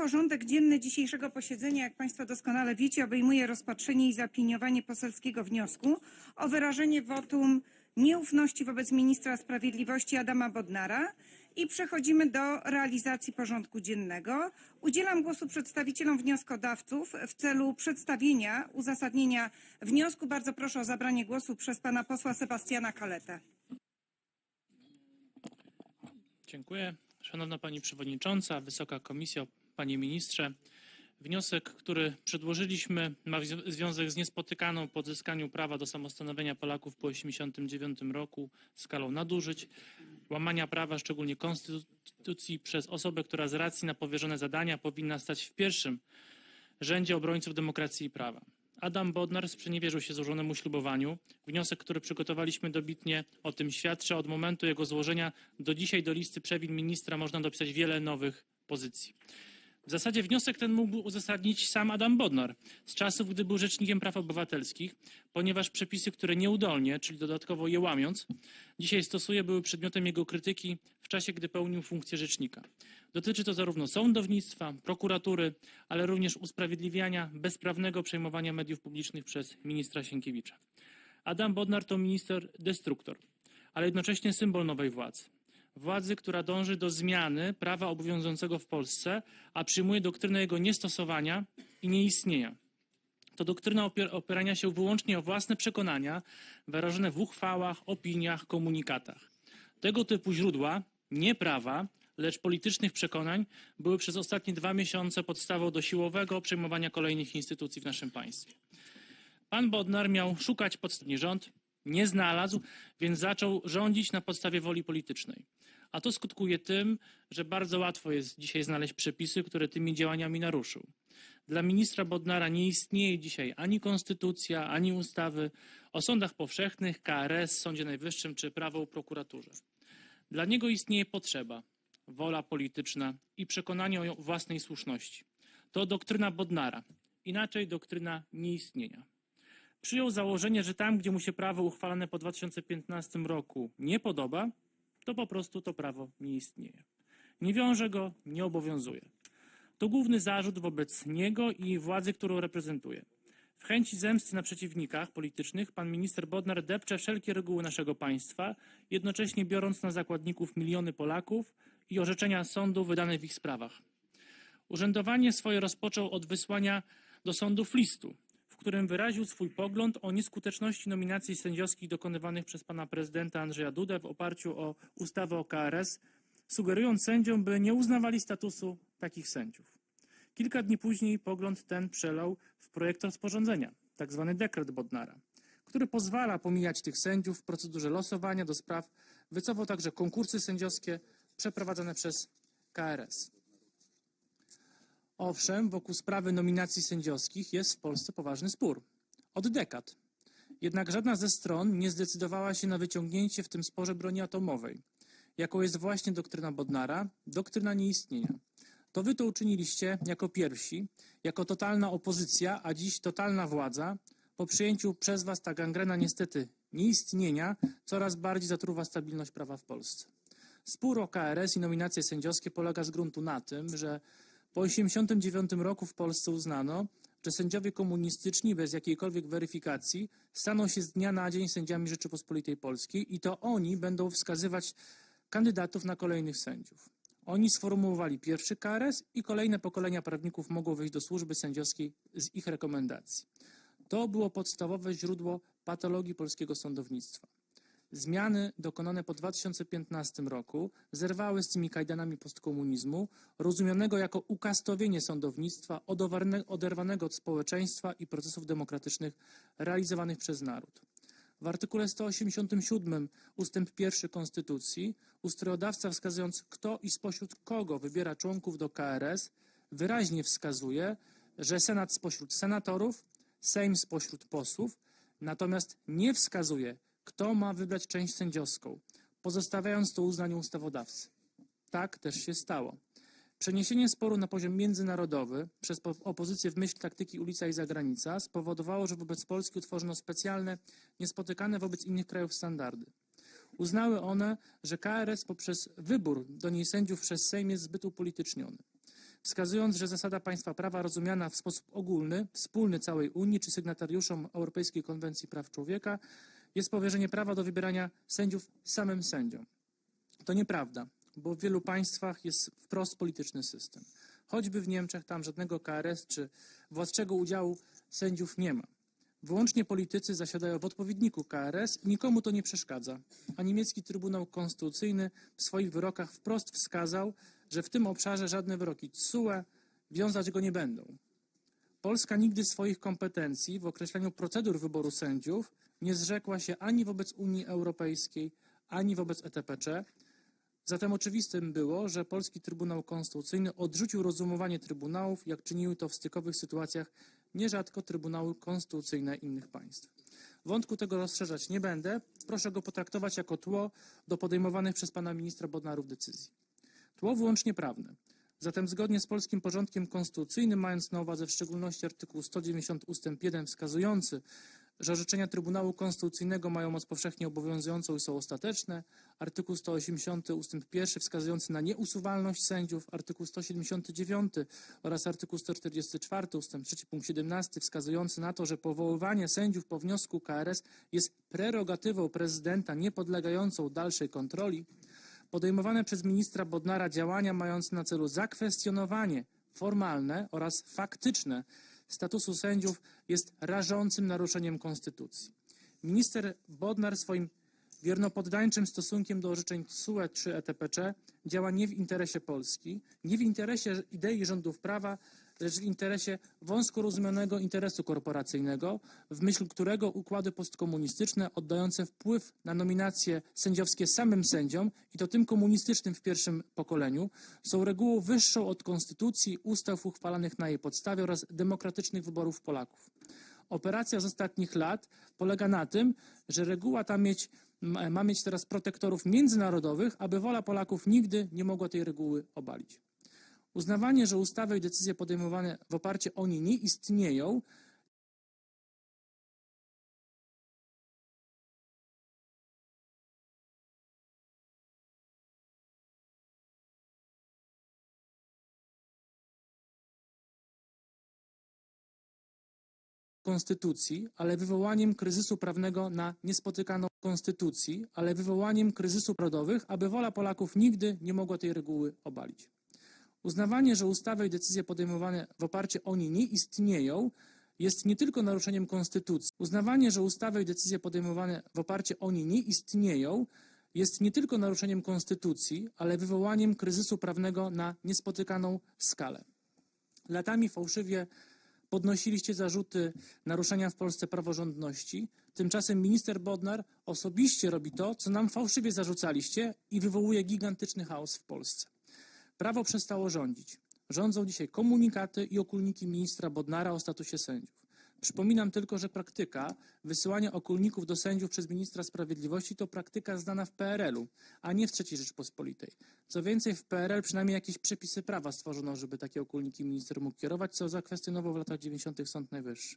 Porządek dzienny dzisiejszego posiedzenia, jak Państwo doskonale wiecie, obejmuje rozpatrzenie i zaopiniowanie poselskiego wniosku o wyrażenie wotum nieufności wobec ministra sprawiedliwości Adama Bodnara i przechodzimy do realizacji porządku dziennego. Udzielam głosu przedstawicielom wnioskodawców w celu przedstawienia uzasadnienia wniosku. Bardzo proszę o zabranie głosu przez pana posła Sebastiana Kaletę. Dziękuję. Szanowna Pani Przewodnicząca, Wysoka Komisjo, Panie Ministrze. Wniosek, który przedłożyliśmy, ma związek z niespotykaną po odzyskaniu prawa do samostanowienia Polaków po 1989 roku skalą nadużyć, łamania prawa, szczególnie konstytucji, przez osobę, która z racji na powierzone zadania powinna stać w pierwszym rzędzie obrońców demokracji i prawa. Adam Bodnar sprzeniewierzył się złożonemu ślubowaniu. Wniosek, który przygotowaliśmy dobitnie o tym świadczy. Od momentu jego złożenia do dzisiaj do listy przewin ministra można dopisać wiele nowych pozycji. W zasadzie wniosek ten mógł uzasadnić sam Adam Bodnar z czasów, gdy był rzecznikiem praw obywatelskich, ponieważ przepisy, które nieudolnie, czyli dodatkowo je łamiąc, dzisiaj stosuje, były przedmiotem jego krytyki w czasie, gdy pełnił funkcję rzecznika. Dotyczy to zarówno sądownictwa, prokuratury, ale również usprawiedliwiania bezprawnego przejmowania mediów publicznych przez ministra Sienkiewicza. Adam Bodnar to minister destruktor, ale jednocześnie symbol nowej władzy. Władzy, która dąży do zmiany prawa obowiązującego w Polsce, a przyjmuje doktrynę jego niestosowania i nieistnienia. To doktryna opier- opierania się wyłącznie o własne przekonania, wyrażone w uchwałach, opiniach, komunikatach. Tego typu źródła, nie prawa, lecz politycznych przekonań, były przez ostatnie dwa miesiące podstawą do siłowego przejmowania kolejnych instytucji w naszym państwie. Pan Bodnar miał szukać podstawnie rząd, nie znalazł, więc zaczął rządzić na podstawie woli politycznej. A to skutkuje tym, że bardzo łatwo jest dzisiaj znaleźć przepisy, które tymi działaniami naruszył. Dla ministra Bodnara nie istnieje dzisiaj ani konstytucja, ani ustawy o sądach powszechnych, KRS, Sądzie Najwyższym czy prawo o prokuraturze. Dla niego istnieje potrzeba, wola polityczna i przekonanie o własnej słuszności. To doktryna Bodnara, inaczej doktryna nieistnienia. Przyjął założenie, że tam, gdzie mu się prawo uchwalane po 2015 roku nie podoba, to po prostu to prawo nie istnieje. Nie wiąże go, nie obowiązuje. To główny zarzut wobec niego i władzy, którą reprezentuje. W chęci zemsty na przeciwnikach politycznych pan minister Bodnar depcze wszelkie reguły naszego państwa, jednocześnie biorąc na zakładników miliony Polaków i orzeczenia sądu wydane w ich sprawach. Urzędowanie swoje rozpoczął od wysłania do sądów listu, którym wyraził swój pogląd o nieskuteczności nominacji sędziowskich dokonywanych przez pana prezydenta Andrzeja Dudę w oparciu o ustawę o KRS, sugerując sędziom, by nie uznawali statusu takich sędziów. Kilka dni później pogląd ten przelał w projekt rozporządzenia, tzw. dekret Bodnara, który pozwala pomijać tych sędziów w procedurze losowania do spraw, wycofał także konkursy sędziowskie przeprowadzane przez KRS. Owszem, wokół sprawy nominacji sędziowskich jest w Polsce poważny spór. Od dekad. Jednak żadna ze stron nie zdecydowała się na wyciągnięcie w tym sporze broni atomowej, jaką jest właśnie doktryna Bodnara, doktryna nieistnienia. To wy to uczyniliście jako pierwsi, jako totalna opozycja, a dziś totalna władza. Po przyjęciu przez was ta gangrena niestety nieistnienia coraz bardziej zatruwa stabilność prawa w Polsce. Spór o KRS i nominacje sędziowskie polega z gruntu na tym, że po 1989 roku w Polsce uznano, że sędziowie komunistyczni bez jakiejkolwiek weryfikacji staną się z dnia na dzień sędziami Rzeczypospolitej Polskiej i to oni będą wskazywać kandydatów na kolejnych sędziów. Oni sformułowali pierwszy KRS i kolejne pokolenia prawników mogą wejść do służby sędziowskiej z ich rekomendacji. To było podstawowe źródło patologii polskiego sądownictwa. Zmiany dokonane po 2015 roku zerwały z tymi kajdanami postkomunizmu, rozumianego jako ukastowienie sądownictwa oderwanego od społeczeństwa i procesów demokratycznych realizowanych przez naród. W artykule 187 ustęp 1 Konstytucji ustrojodawca wskazując kto i spośród kogo wybiera członków do KRS wyraźnie wskazuje, że Senat spośród senatorów, Sejm spośród posłów, natomiast nie wskazuje kto ma wybrać część sędziowską, pozostawiając to uznaniu ustawodawcy. Tak też się stało. Przeniesienie sporu na poziom międzynarodowy przez po- opozycję w myśl taktyki ulica i zagranica spowodowało, że wobec Polski utworzono specjalne, niespotykane wobec innych krajów standardy. Uznały one, że KRS poprzez wybór do niej sędziów przez Sejm jest zbyt upolityczniony. wskazując, że zasada państwa prawa rozumiana w sposób ogólny, wspólny całej Unii czy sygnatariuszom Europejskiej Konwencji Praw Człowieka jest powierzenie prawa do wybierania sędziów samym sędziom. To nieprawda, bo w wielu państwach jest wprost polityczny system. Choćby w Niemczech tam żadnego KRS czy władczego udziału sędziów nie ma. Wyłącznie politycy zasiadają w odpowiedniku KRS i nikomu to nie przeszkadza. A niemiecki Trybunał Konstytucyjny w swoich wyrokach wprost wskazał, że w tym obszarze żadne wyroki TSUE wiązać go nie będą. Polska nigdy swoich kompetencji w określaniu procedur wyboru sędziów nie zrzekła się ani wobec Unii Europejskiej, ani wobec ETPC. Zatem oczywistym było, że polski Trybunał Konstytucyjny odrzucił rozumowanie trybunałów, jak czyniły to w stykowych sytuacjach nierzadko Trybunały Konstytucyjne innych państw. Wątku tego rozszerzać nie będę. Proszę go potraktować jako tło do podejmowanych przez pana ministra Bodnarów decyzji. Tło wyłącznie prawne. Zatem zgodnie z polskim porządkiem konstytucyjnym, mając na uwadze w szczególności artykuł 190 ust. 1 wskazujący, że orzeczenia Trybunału Konstytucyjnego mają moc powszechnie obowiązującą i są ostateczne, artykuł 180 ust. 1 wskazujący na nieusuwalność sędziów, artykuł 179 oraz artykuł 144 ust. 3 punkt 17 wskazujący na to, że powoływanie sędziów po wniosku KRS jest prerogatywą prezydenta niepodlegającą dalszej kontroli, podejmowane przez ministra Bodnara działania mające na celu zakwestionowanie formalne oraz faktyczne statusu sędziów jest rażącym naruszeniem konstytucji. Minister Bodnar swoim wiernopoddańczym stosunkiem do orzeczeń TSUE czy ETPC działa nie w interesie Polski, nie w interesie idei rządów prawa, lecz w interesie wąsko rozumianego interesu korporacyjnego, w myśl którego układy postkomunistyczne oddające wpływ na nominacje sędziowskie samym sędziom i to tym komunistycznym w pierwszym pokoleniu są regułą wyższą od konstytucji, ustaw uchwalanych na jej podstawie oraz demokratycznych wyborów Polaków. Operacja z ostatnich lat polega na tym, że reguła ta mieć, ma mieć teraz protektorów międzynarodowych, aby wola Polaków nigdy nie mogła tej reguły obalić. Uznawanie, że ustawy i decyzje podejmowane w oparciu o nie nie istnieją, konstytucji, ale wywołaniem kryzysu prawnego na niespotykaną konstytucji, ale wywołaniem kryzysu narodowych, aby wola Polaków nigdy nie mogła tej reguły obalić. Uznawanie, że ustawy i decyzje podejmowane w oparciu o nie nie istnieją, jest nie tylko naruszeniem konstytucji. Uznawanie, że ustawy i decyzje podejmowane w oparciu o nie nie istnieją, jest nie tylko naruszeniem konstytucji, ale wywołaniem kryzysu prawnego na niespotykaną skalę. Latami fałszywie podnosiliście zarzuty naruszenia w Polsce praworządności. Tymczasem minister Bodnar osobiście robi to, co nam fałszywie zarzucaliście i wywołuje gigantyczny chaos w Polsce. Prawo przestało rządzić. Rządzą dzisiaj komunikaty i okulniki ministra Bodnara o statusie sędziów. Przypominam tylko, że praktyka wysyłania okulników do sędziów przez ministra sprawiedliwości to praktyka znana w PRL-u, a nie w III Rzeczpospolitej. Co więcej, w PRL przynajmniej jakieś przepisy prawa stworzono, żeby takie okulniki minister mógł kierować, co zakwestionował w latach 90. Sąd Najwyższy.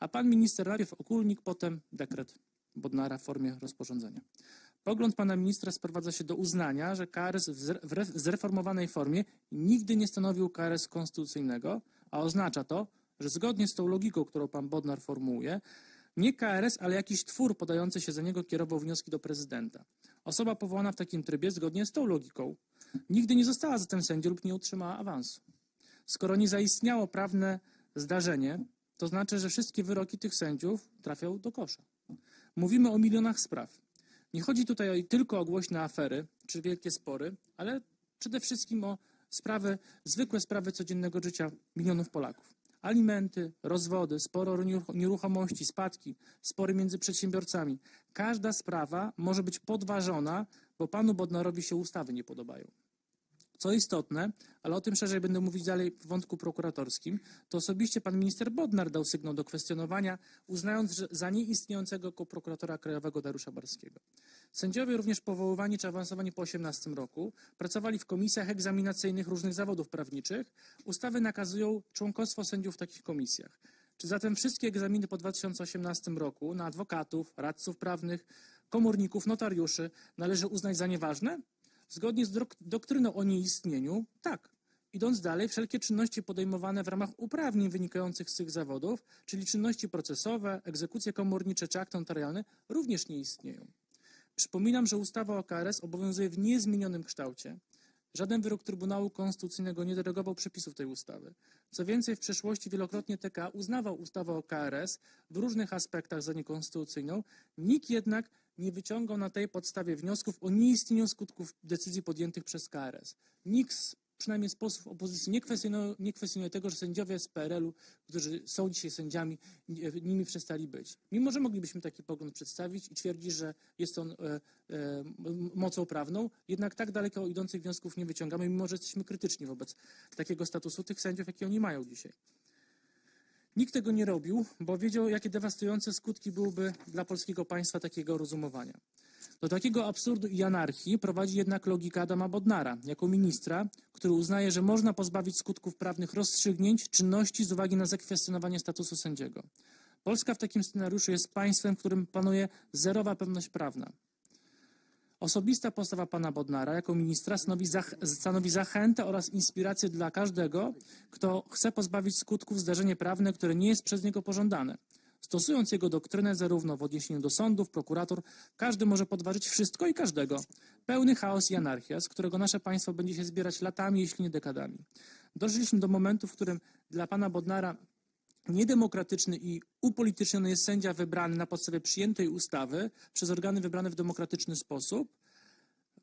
A pan minister najpierw okulnik, potem dekret Bodnara w formie rozporządzenia. Pogląd pana ministra sprowadza się do uznania, że KRS w zre- w re- w zreformowanej formie nigdy nie stanowił KRS konstytucyjnego, a oznacza to, że zgodnie z tą logiką, którą pan Bodnar formułuje, nie KRS, ale jakiś twór podający się za niego kierował wnioski do prezydenta. Osoba powołana w takim trybie, zgodnie z tą logiką, nigdy nie została zatem sędzią lub nie otrzymała awansu. Skoro nie zaistniało prawne zdarzenie, to znaczy, że wszystkie wyroki tych sędziów trafią do kosza. Mówimy o milionach spraw. Nie chodzi tutaj tylko o głośne afery czy wielkie spory, ale przede wszystkim o sprawy, zwykłe sprawy codziennego życia milionów Polaków. Alimenty, rozwody, spory o nieruch- nieruchomości, spadki, spory między przedsiębiorcami. Każda sprawa może być podważona, bo panu Bodnarowi się ustawy nie podobają. Co istotne, ale o tym szerzej będę mówić dalej w wątku prokuratorskim, to osobiście pan minister Bodnar dał sygnał do kwestionowania, uznając za nieistniejącego prokuratora krajowego Dariusza Barskiego. Sędziowie również powoływani czy awansowani po 18 roku pracowali w komisjach egzaminacyjnych różnych zawodów prawniczych. Ustawy nakazują członkostwo sędziów w takich komisjach. Czy zatem wszystkie egzaminy po 2018 roku na adwokatów, radców prawnych, komorników, notariuszy należy uznać za nieważne? Zgodnie z dok- doktryną o nieistnieniu, tak. Idąc dalej, wszelkie czynności podejmowane w ramach uprawnień wynikających z tych zawodów, czyli czynności procesowe, egzekucje komornicze czy akty notarialne, również nie istnieją. Przypominam, że ustawa o KRS obowiązuje w niezmienionym kształcie. Żaden wyrok Trybunału Konstytucyjnego nie derogował przepisów tej ustawy. Co więcej, w przeszłości wielokrotnie TK uznawał ustawę o KRS w różnych aspektach za niekonstytucyjną. Nikt jednak nie wyciągał na tej podstawie wniosków o nieistnieniu skutków decyzji podjętych przez KRS. Nikt, z, przynajmniej z posłów opozycji, nie kwestionuje, nie kwestionuje tego, że sędziowie z PRL-u, którzy są dzisiaj sędziami, nimi przestali być. Mimo, że moglibyśmy taki pogląd przedstawić i twierdzić, że jest on e, e, mocą prawną, jednak tak daleko idących wniosków nie wyciągamy, mimo że jesteśmy krytyczni wobec takiego statusu tych sędziów, jaki oni mają dzisiaj. Nikt tego nie robił, bo wiedział, jakie dewastujące skutki byłyby dla polskiego państwa takiego rozumowania. Do takiego absurdu i anarchii prowadzi jednak logika Adama Bodnara, jako ministra, który uznaje, że można pozbawić skutków prawnych rozstrzygnięć, czynności z uwagi na zakwestionowanie statusu sędziego. Polska w takim scenariuszu jest państwem, w którym panuje zerowa pewność prawna. Osobista postawa pana Bodnara jako ministra stanowi, zach stanowi zachętę oraz inspirację dla każdego, kto chce pozbawić skutków zdarzenie prawne, które nie jest przez niego pożądane. Stosując jego doktrynę zarówno w odniesieniu do sądów, prokurator, każdy może podważyć wszystko i każdego. Pełny chaos i anarchia, z którego nasze państwo będzie się zbierać latami, jeśli nie dekadami. Dożyliśmy do momentu, w którym dla pana Bodnara niedemokratyczny i upolityczniony jest sędzia wybrany na podstawie przyjętej ustawy przez organy wybrane w demokratyczny sposób,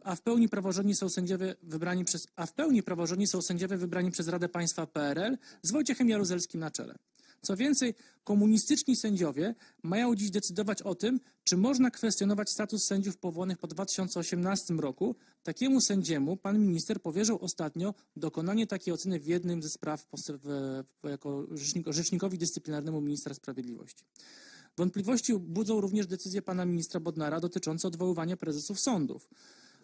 a w pełni praworządni są sędziowie wybrani przez, a w pełni praworządni są sędziowie wybrani przez Radę Państwa PRL z Wojciechem Jaruzelskim na czele. Co więcej, komunistyczni sędziowie mają dziś decydować o tym, czy można kwestionować status sędziów powołanych po 2018 roku. Takiemu sędziemu pan minister powierzył ostatnio dokonanie takiej oceny w jednym ze spraw jako rzecznik, rzecznikowi dyscyplinarnemu ministra sprawiedliwości. Wątpliwości budzą również decyzje pana ministra Bodnara dotyczące odwoływania prezesów sądów.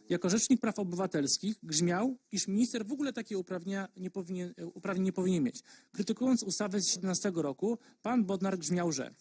Jako rzecznik praw obywatelskich grzmiał, iż minister w ogóle takie uprawnienia nie powinien, uprawnień nie powinien mieć. Krytykując ustawę z 17 roku, pan Bodnar grzmiał, że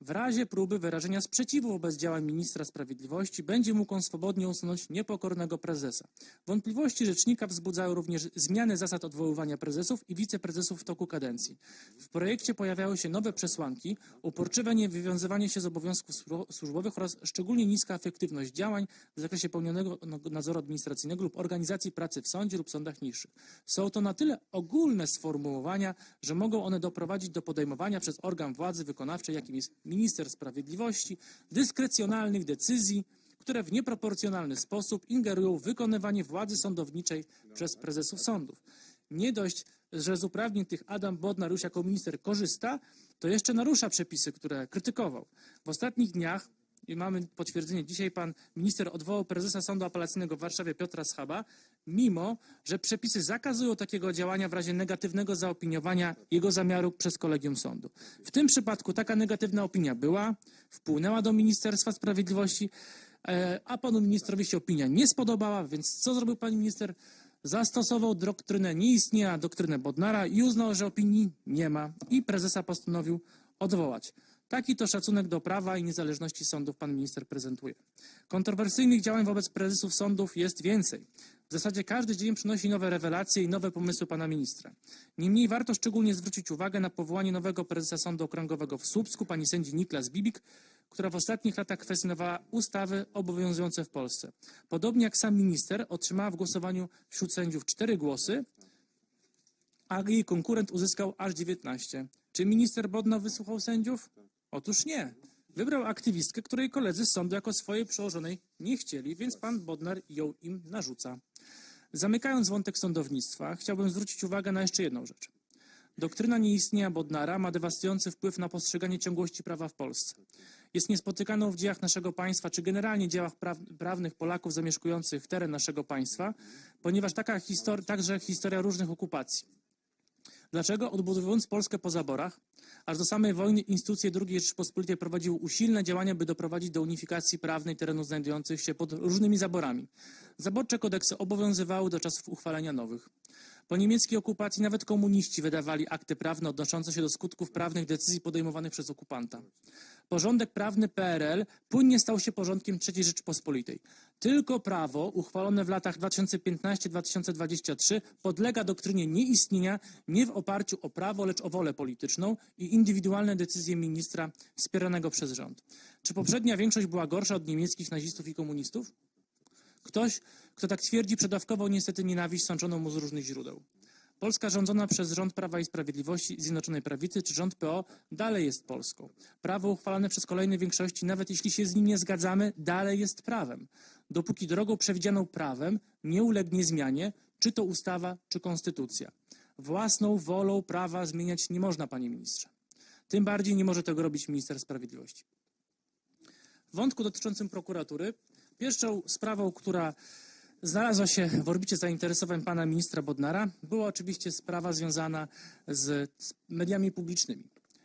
w razie próby wyrażenia sprzeciwu wobec działań ministra sprawiedliwości będzie mógł on swobodnie usunąć niepokornego prezesa. Wątpliwości rzecznika wzbudzały również zmiany zasad odwoływania prezesów i wiceprezesów w toku kadencji. W projekcie pojawiały się nowe przesłanki, uporczywe niewywiązywanie się z obowiązków słu- służbowych oraz szczególnie niska efektywność działań w zakresie pełnionego no- nadzoru administracyjnego lub organizacji pracy w sądzie lub sądach niższych. Są to na tyle ogólne sformułowania, że mogą one doprowadzić do podejmowania przez organ władzy wykonawczej, jakim jest minister sprawiedliwości, dyskrecjonalnych decyzji, które w nieproporcjonalny sposób ingerują w wykonywanie władzy sądowniczej przez prezesów sądów. Nie dość, że z uprawnień tych Adam Bodnar już jako minister korzysta, to jeszcze narusza przepisy, które krytykował. W ostatnich dniach, i mamy potwierdzenie, dzisiaj pan minister odwołał prezesa Sądu Apelacyjnego w Warszawie Piotra Schaba, mimo że przepisy zakazują takiego działania w razie negatywnego zaopiniowania jego zamiaru przez kolegium sądu. W tym przypadku taka negatywna opinia była, wpłynęła do Ministerstwa Sprawiedliwości, e, a panu ministrowi się opinia nie spodobała, więc co zrobił pan minister? Zastosował doktrynę nieistnienia, doktrynę Bodnara i uznał, że opinii nie ma i prezesa postanowił odwołać. Taki to szacunek do prawa i niezależności sądów pan minister prezentuje. Kontrowersyjnych działań wobec prezesów sądów jest więcej. W zasadzie każdy dzień przynosi nowe rewelacje i nowe pomysły pana ministra. Niemniej warto szczególnie zwrócić uwagę na powołanie nowego prezesa Sądu Okręgowego w Słupsku, pani sędzi Niklas Bibik, która w ostatnich latach kwestionowała ustawy obowiązujące w Polsce. Podobnie jak sam minister otrzymała w głosowaniu wśród sędziów cztery głosy, a jej konkurent uzyskał aż 19. Czy minister Bodnar wysłuchał sędziów? Otóż nie. Wybrał aktywistkę, której koledzy z sądu jako swojej przełożonej nie chcieli, więc pan Bodnar ją im narzuca. Zamykając wątek sądownictwa, chciałbym zwrócić uwagę na jeszcze jedną rzecz. Doktryna nieistnienia Bodnara ma dewastujący wpływ na postrzeganie ciągłości prawa w Polsce. Jest niespotykaną w dziejach naszego państwa, czy generalnie dziejach praw, prawnych Polaków zamieszkujących teren naszego państwa, ponieważ taka histor- także historia różnych okupacji. Dlaczego? Odbudowując Polskę po zaborach, aż do samej wojny instytucje II Rzeczypospolitej prowadziły usilne działania, by doprowadzić do unifikacji prawnej terenów znajdujących się pod różnymi zaborami. Zaborcze kodeksy obowiązywały do czasów uchwalenia nowych. Po niemieckiej okupacji nawet komuniści wydawali akty prawne odnoszące się do skutków prawnych decyzji podejmowanych przez okupanta. Porządek prawny PRL płynnie stał się porządkiem III Rzeczypospolitej. Tylko prawo uchwalone w latach 2015-2023 podlega doktrynie nieistnienia nie w oparciu o prawo, lecz o wolę polityczną i indywidualne decyzje ministra wspieranego przez rząd. Czy poprzednia większość była gorsza od niemieckich nazistów i komunistów? Ktoś, kto tak twierdzi, przedawkował niestety nienawiść sączoną mu z różnych źródeł. Polska rządzona przez rząd Prawa i Sprawiedliwości Zjednoczonej Prawicy czy rząd PO dalej jest Polską. Prawo uchwalane przez kolejne większości, nawet jeśli się z nim nie zgadzamy, dalej jest prawem. Dopóki drogą przewidzianą prawem nie ulegnie zmianie, czy to ustawa, czy konstytucja. Własną wolą prawa zmieniać nie można, panie ministrze. Tym bardziej nie może tego robić minister sprawiedliwości. W wątku dotyczącym prokuratury, pierwszą sprawą, która znalazła się w orbicie zainteresowań pana ministra Bodnara, była oczywiście sprawa związana z mediami publicznymi.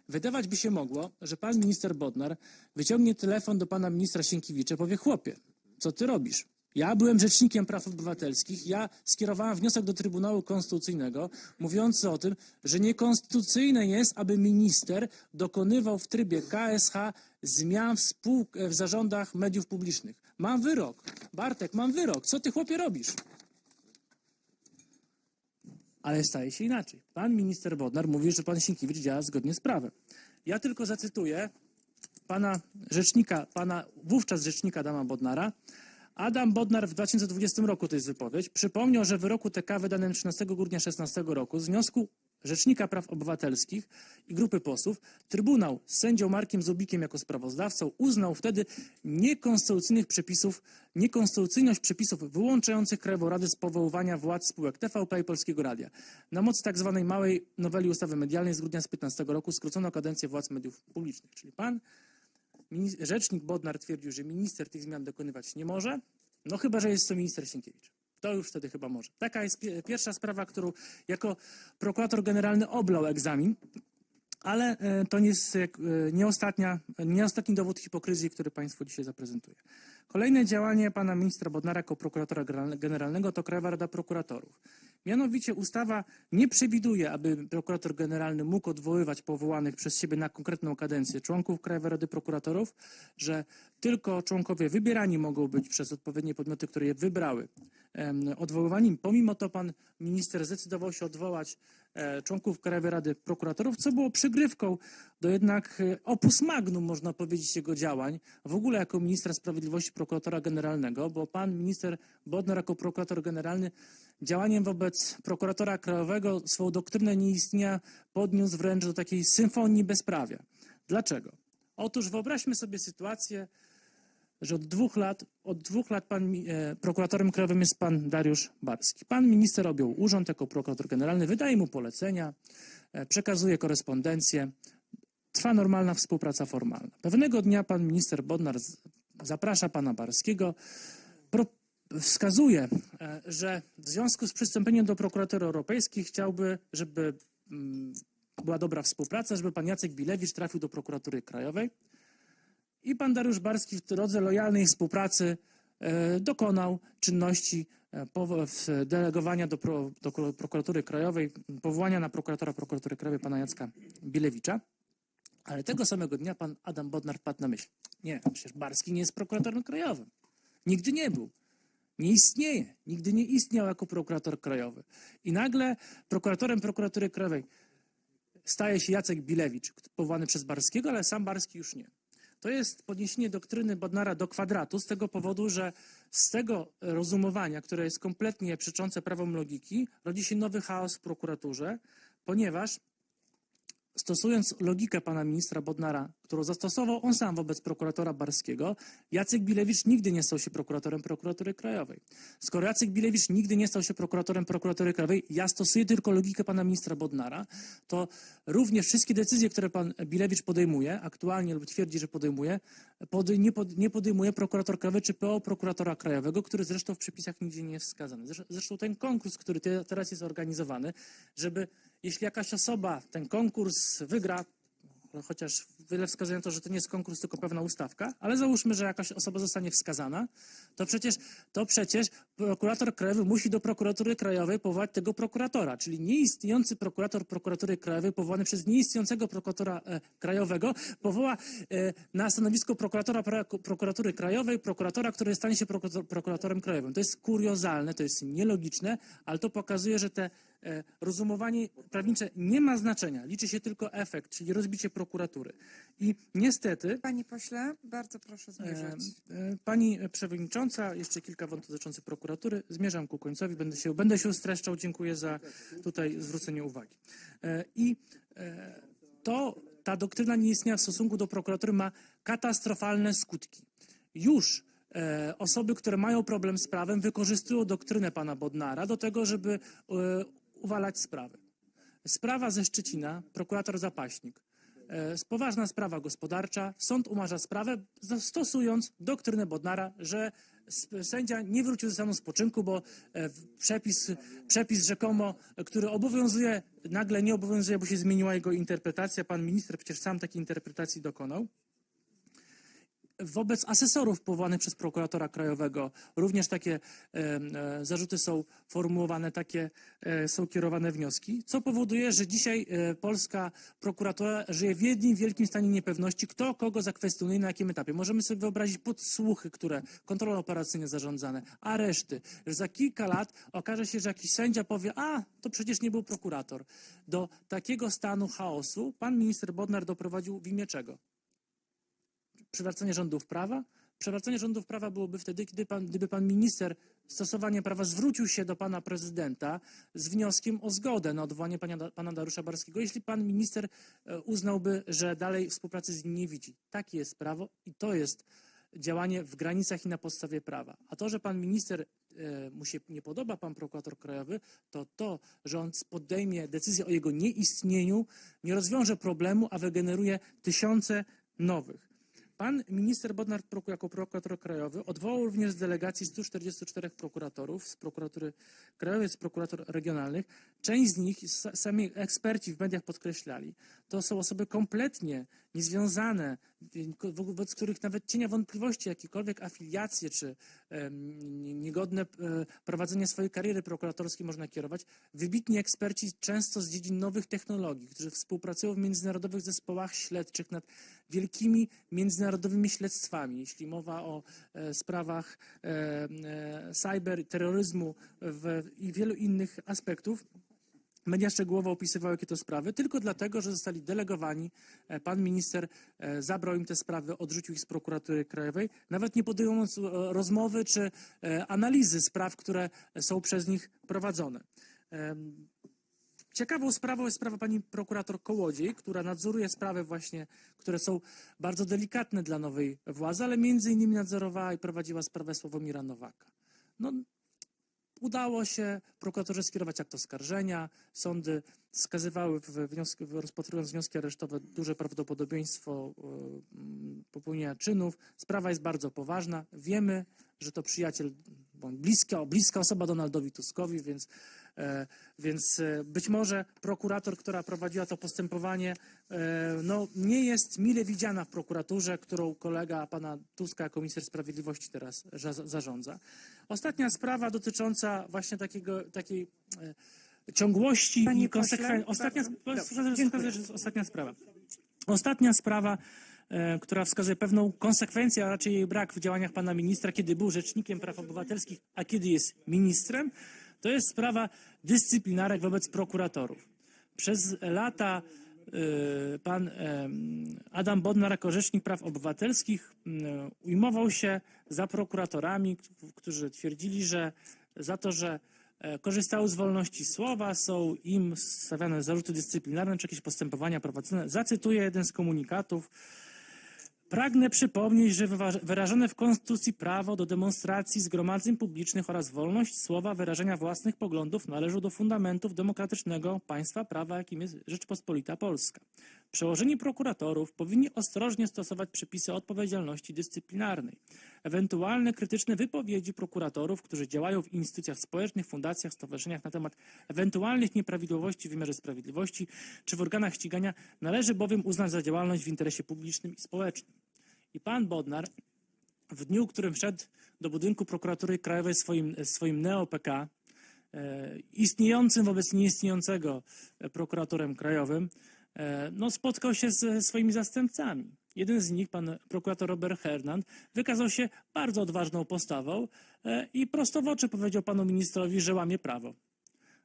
Wydawać by się mogło, że pan minister Bodnar wyciągnie telefon do pana ministra Sienkiewicza i powie: Chłopie, co ty robisz? Ja byłem rzecznikiem praw obywatelskich. Ja skierowałem wniosek do Trybunału Konstytucyjnego mówiący o tym, że niekonstytucyjne jest, aby minister dokonywał w trybie KSH zmian w, spół- w zarządach mediów publicznych. Mam wyrok. Bartek, mam wyrok. Co ty, chłopie, robisz? Ale staje się inaczej. Pan minister Bodnar mówi, że pan Sienkiewicz działa zgodnie z prawem. Ja tylko zacytuję pana rzecznika, pana wówczas rzecznika Adama Bodnara. Adam Bodnar w 2020 roku, to jest wypowiedź, przypomniał, że w wyroku TK wydanym 13 grudnia 2016 roku z wniosku Rzecznika Praw Obywatelskich i grupy posłów Trybunał z sędzią Markiem Zubikiem jako sprawozdawcą uznał wtedy niekonstytucyjnych przepisów, niekonstytucyjność przepisów wyłączających Krajową Radę z powoływania władz spółek TVP i Polskiego Radia. Na mocy tak zwanej małej noweli ustawy medialnej z grudnia z 15 roku skrócono kadencję władz mediów publicznych. Czyli pan Rzecznik Bodnar twierdził, że minister tych zmian dokonywać nie może, no chyba, że jest to minister Sienkiewicz. To już wtedy chyba może. Taka jest pie- pierwsza sprawa, którą jako prokurator generalny oblał egzamin, ale e, to nie jest e, nie, ostatnia, nie ostatni dowód hipokryzji, który Państwu dzisiaj zaprezentuję. Kolejne działanie pana ministra Bodnara jako prokuratora generalne- generalnego to Krajowa Rada Prokuratorów. Mianowicie ustawa nie przewiduje, aby prokurator generalny mógł odwoływać powołanych przez siebie na konkretną kadencję członków Krajowej Rady Prokuratorów, że tylko członkowie wybierani mogą być przez odpowiednie podmioty, które je wybrały, em, odwoływani. Pomimo to pan minister zdecydował się odwołać e, członków Krajowej Rady Prokuratorów, co było przygrywką do jednak e, opus magnum, można powiedzieć, jego działań, w ogóle jako ministra sprawiedliwości, prokuratora generalnego, bo pan minister Bodnar jako prokurator generalny działaniem wobec prokuratora krajowego swoją doktrynę nieistnienia podniósł wręcz do takiej symfonii bezprawia. Dlaczego? Otóż wyobraźmy sobie sytuację, że od dwóch lat, od dwóch lat pan, e, prokuratorem krajowym jest pan Dariusz Barski. Pan minister objął urząd jako prokurator generalny, wydaje mu polecenia, e, przekazuje korespondencję. Trwa normalna współpraca formalna. Pewnego dnia pan minister Bodnar z- zaprasza pana Barskiego, pro, wskazuje, e, że w związku z przystąpieniem do prokuratury europejskiej chciałby, żeby mm, była dobra współpraca, żeby pan Jacek Bilewicz trafił do prokuratury krajowej. I pan Dariusz Barski w drodze lojalnej współpracy e, dokonał czynności e, delegowania do, pro, do prokuratury krajowej, powołania na prokuratora prokuratury krajowej pana Jacka Bilewicza. Ale tego samego dnia pan Adam Bodnar wpadł na myśl. Nie, przecież Barski nie jest prokuratorem krajowym. Nigdy nie był. Nie istnieje. Nigdy nie istniał jako prokurator krajowy. I nagle prokuratorem prokuratury krajowej staje się Jacek Bilewicz, powołany przez Barskiego, ale sam Barski już nie. To jest podniesienie doktryny Bodnara do kwadratu z tego powodu, że z tego rozumowania, które jest kompletnie przeczące prawom logiki, rodzi się nowy chaos w prokuraturze, ponieważ stosując logikę pana ministra Bodnara, którą zastosował on sam wobec prokuratora Barskiego, Jacek Bilewicz nigdy nie stał się prokuratorem prokuratury krajowej. Skoro Jacek Bilewicz nigdy nie stał się prokuratorem prokuratury krajowej, ja stosuję tylko logikę pana ministra Bodnara, to również wszystkie decyzje, które pan Bilewicz podejmuje, aktualnie lub twierdzi, że podejmuje, pod, nie, pod, nie podejmuje prokurator krajowy czy PO prokuratora krajowego, który zresztą w przepisach nigdzie nie jest wskazany. Zresztą, ten konkurs, który te, teraz jest organizowany, żeby jeśli jakaś osoba ten konkurs wygra, no chociaż wiele wskazuje na to, że to nie jest konkurs, tylko pewna ustawka, ale załóżmy, że jakaś osoba zostanie wskazana, to przecież, to przecież prokurator krajowy musi do prokuratury krajowej powołać tego prokuratora, czyli nieistniejący prokurator prokuratury krajowej powołany przez nieistniejącego prokuratora e, krajowego powoła e, na stanowisko prokuratora pra- prokuratury krajowej prokuratora, który stanie się prokurator, prokuratorem krajowym. To jest kuriozalne, to jest nielogiczne, ale to pokazuje, że te rozumowanie prawnicze nie ma znaczenia. Liczy się tylko efekt, czyli rozbicie prokuratury. I niestety Panie pośle, bardzo proszę zmierzać. E, e, Pani Przewodnicząca, jeszcze kilka wątków dotyczących prokuratury. Zmierzam ku końcowi, będę się, będę się streszczał. Dziękuję za tutaj zwrócenie uwagi. E, I e, to, ta doktryna nieistnienia w stosunku do prokuratury ma katastrofalne skutki. Już e, osoby, które mają problem z prawem, wykorzystują doktrynę pana Bodnara do tego, żeby e, uwalać sprawy. Sprawa ze Szczecina, prokurator Zapaśnik. E, Poważna sprawa gospodarcza. Sąd umarza sprawę, stosując doktrynę Bodnara, że sędzia nie wrócił ze stanu spoczynku, bo e, przepis, przepis rzekomo, który obowiązuje, nagle nie obowiązuje, bo się zmieniła jego interpretacja. Pan minister przecież sam takiej interpretacji dokonał wobec asesorów powołanych przez prokuratora krajowego również takie e, zarzuty są formułowane, takie e, są kierowane wnioski, co powoduje, że dzisiaj e, polska prokuratura żyje w jednym wielkim stanie niepewności, kto kogo zakwestionuje na jakim etapie. Możemy sobie wyobrazić podsłuchy, które kontrole operacyjne zarządzane, areszty, że za kilka lat okaże się, że jakiś sędzia powie, a to przecież nie był prokurator. Do takiego stanu chaosu pan minister Bodnar doprowadził w imię czego? Przywracanie rządów prawa? Przywracanie rządów prawa byłoby wtedy, kiedy pan, gdyby pan minister stosowania prawa zwrócił się do pana prezydenta z wnioskiem o zgodę na odwołanie pana, pana Dariusza Barskiego, jeśli pan minister e, uznałby, że dalej współpracy z nim nie widzi. Takie jest prawo i to jest działanie w granicach i na podstawie prawa. A to, że pan minister e, mu się nie podoba, pan prokurator krajowy, to to, że on podejmie decyzję o jego nieistnieniu, nie rozwiąże problemu, a wygeneruje tysiące nowych. Pan minister Bodnar jako prokurator krajowy odwołał również z delegacji 144 prokuratorów z prokuratury krajowej, z prokurator regionalnych. Część z nich, sa- sami eksperci w mediach podkreślali, to są osoby kompletnie niezwiązane, wobec których nawet cienia wątpliwości, jakiekolwiek afiliacje czy niegodne e, prowadzenie swojej kariery prokuratorskiej można kierować. Wybitni eksperci, często z dziedzin nowych technologii, którzy współpracują w międzynarodowych zespołach śledczych nad wielkimi międzynarodowymi śledztwami. Jeśli mowa o e, sprawach e, cyber, terroryzmu i wielu innych aspektów, Media szczegółowo opisywały, jakie to sprawy, tylko dlatego, że zostali delegowani. E, Pan minister e, zabrał im te sprawy, odrzucił ich z prokuratury krajowej, nawet nie podejmując e, rozmowy czy analizy spraw, które są przez nich prowadzone. Ciekawą sprawą jest sprawa pani prokurator Kołodziej, która nadzoruje sprawy właśnie, które są bardzo delikatne dla nowej władzy, ale między innymi nadzorowała i prowadziła sprawę Sławomira Nowaka. No, udało się prokuratorze skierować akt oskarżenia. Sądy wskazywały, w wniosku, w- rozpatrując wnioski aresztowe, duże prawdopodobieństwo e, popełnienia czynów. Sprawa jest bardzo poważna. Wiemy, że to przyjaciel, bądź bliska, bliska osoba Donaldowi Tuskowi, więc, więc e, być może prokurator, która prowadziła to postępowanie, e, no, nie jest mile widziana w prokuraturze, którą kolega pana Tuska minister sprawiedliwości teraz za- zarządza. Ostatnia sprawa dotycząca właśnie takiego, takiej e, ciągłości i konsekwencji. Ostatnia, ostatnia sprawa. Ostatnia sprawa, e, która wskazuje pewną konsekwencję, a raczej jej brak w działaniach pana ministra, kiedy był rzecznikiem praw obywatelskich, a kiedy jest ministrem, to jest sprawa dyscyplinarek wobec prokuratorów. Przez lata e, pan Adam Bodnar jako rzecznik praw obywatelskich mm, ujmował się za prokuratorami, którzy twierdzili, że za to, że e, korzystały z wolności słowa, są im stawiane zarzuty dyscyplinarne czy jakieś postępowania prowadzone. Zacytuję jeden z komunikatów. Pragnę przypomnieć, że wyrażone w Konstytucji prawo do demonstracji, zgromadzeń publicznych oraz wolność słowa wyrażenia własnych poglądów należą do fundamentów demokratycznego państwa prawa, jakim jest Rzeczpospolita Polska. Przełożeni prokuratorów powinni ostrożnie stosować przepisy odpowiedzialności dyscyplinarnej. Ewentualne krytyczne wypowiedzi prokuratorów, którzy działają w instytucjach społecznych, fundacjach, stowarzyszeniach na temat ewentualnych nieprawidłowości w wymiarze sprawiedliwości czy w organach ścigania należy bowiem uznać za działalność w interesie publicznym i społecznym. I pan Bodnar w dniu, w którym wszedł do budynku prokuratury krajowej swoim, swoim neo-PK, e, istniejącym wobec nieistniejącego prokuratorem krajowym, e, no, spotkał się ze swoimi zastępcami. Jeden z nich, pan prokurator Robert Hernand, wykazał się bardzo odważną postawą e, i prosto w oczy powiedział panu ministrowi, że łamie prawo.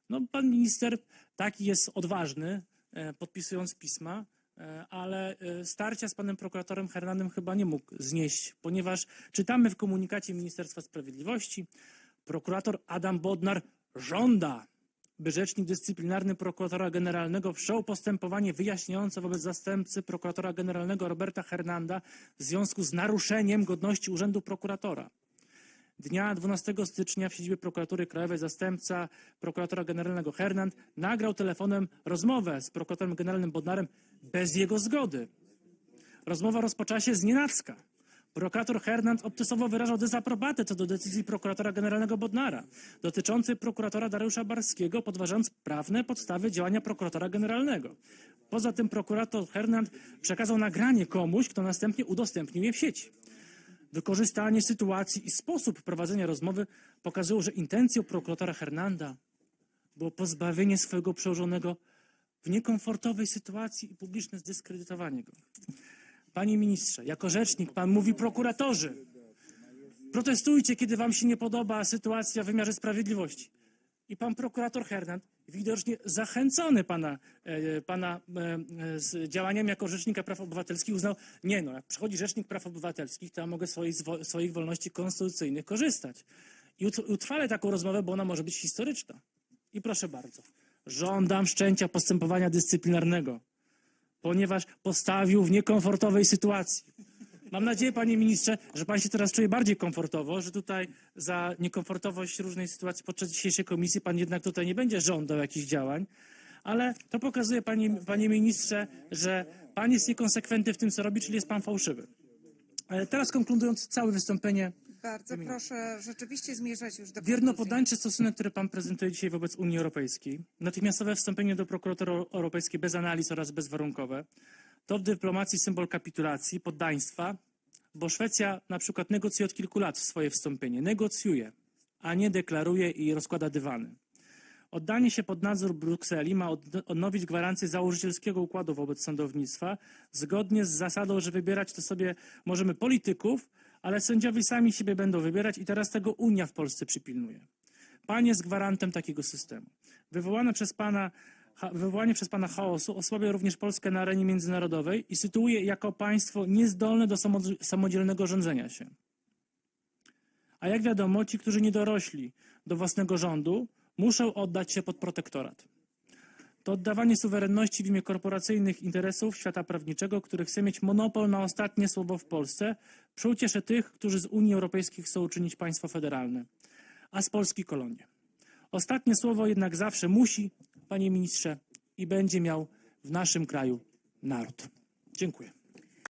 No, pan minister taki jest odważny, podpisując pisma, ale e, starcia z panem prokuratorem Hernandem chyba nie mógł znieść, ponieważ czytamy w komunikacie Ministerstwa Sprawiedliwości, prokurator Adam Bodnar żąda, by rzecznik dyscyplinarny prokuratora generalnego wszczął postępowanie wyjaśniające wobec zastępcy prokuratora generalnego Roberta Hernanda w związku z naruszeniem godności urzędu prokuratora. Dnia 12 stycznia w siedzibie prokuratury krajowej zastępca prokuratora generalnego Hernand nagrał telefonem rozmowę z prokuratorem generalnym Bodnarem bez jego zgody. Rozmowa rozpoczęła się z nienacka. Prokurator Hernand obtysowo wyrażał dezaprobatę co do decyzji prokuratora generalnego Bodnara dotyczącej prokuratora Dariusza Barskiego, podważając prawne podstawy działania prokuratora generalnego. Poza tym prokurator Hernand przekazał nagranie komuś, kto następnie udostępnił je w sieci. Wykorzystanie sytuacji i sposób prowadzenia rozmowy pokazują, że intencją prokuratora Hernanda było pozbawienie swojego przełożonego w niekomfortowej sytuacji i publiczne zdyskredytowanie go. Panie ministrze, jako rzecznik pan mówi prokuratorzy, protestujcie, kiedy wam się nie podoba sytuacja w wymiarze sprawiedliwości. I pan prokurator Hernand, widocznie zachęcony pana, e, pana e, e, z działaniami jako rzecznika praw obywatelskich, uznał, nie no, jak przychodzi rzecznik praw obywatelskich, to ja mogę swoich, swoich wolności konstytucyjnych korzystać. I ut- utrwalę taką rozmowę, bo ona może być historyczna. I proszę bardzo, żądam wszczęcia postępowania dyscyplinarnego, ponieważ postawił w niekomfortowej sytuacji. Mam nadzieję, panie ministrze, że pan się teraz czuje bardziej komfortowo, że tutaj za niekomfortowość różnej sytuacji podczas dzisiejszej komisji pan jednak tutaj nie będzie żądał jakichś działań, ale to pokazuje, panie, panie ministrze, że pan jest niekonsekwentny w tym, co robi, czyli jest pan fałszywy. Ale teraz konkludując całe wystąpienie, Bardzo proszę rzeczywiście zmierzać już do Wierno konkluzji. poddańczy stosunek, który pan prezentuje dzisiaj wobec Unii Europejskiej, natychmiastowe wstąpienie do prokuratury europejskiej bez analiz oraz bezwarunkowe, to w dyplomacji symbol kapitulacji, poddaństwa, bo Szwecja na przykład negocjuje od kilku lat swoje wstąpienie. Negocjuje, a nie deklaruje i rozkłada dywany. Oddanie się pod nadzór Brukseli ma od- odnowić gwarancję założycielskiego układu wobec sądownictwa, zgodnie z zasadą, że wybierać to sobie możemy polityków, ale sędziowie sami siebie będą wybierać i teraz tego Unia w Polsce przypilnuje. Pan jest gwarantem takiego systemu. Wywołane przez pana, wywołanie przez pana chaosu osłabia również Polskę na arenie międzynarodowej i sytuuje jako państwo niezdolne do samo- samodzielnego rządzenia się. A jak wiadomo, ci, którzy nie dorośli do własnego rządu, muszą oddać się pod protektorat. To oddawanie suwerenności w imię korporacyjnych interesów świata prawniczego, który chce mieć monopol na ostatnie słowo w Polsce, przy uciesze tych, którzy z Unii Europejskiej chcą uczynić państwo federalne, a z Polski kolonie. Ostatnie słowo jednak zawsze musi, panie ministrze, i będzie miał w naszym kraju naród. Dziękuję.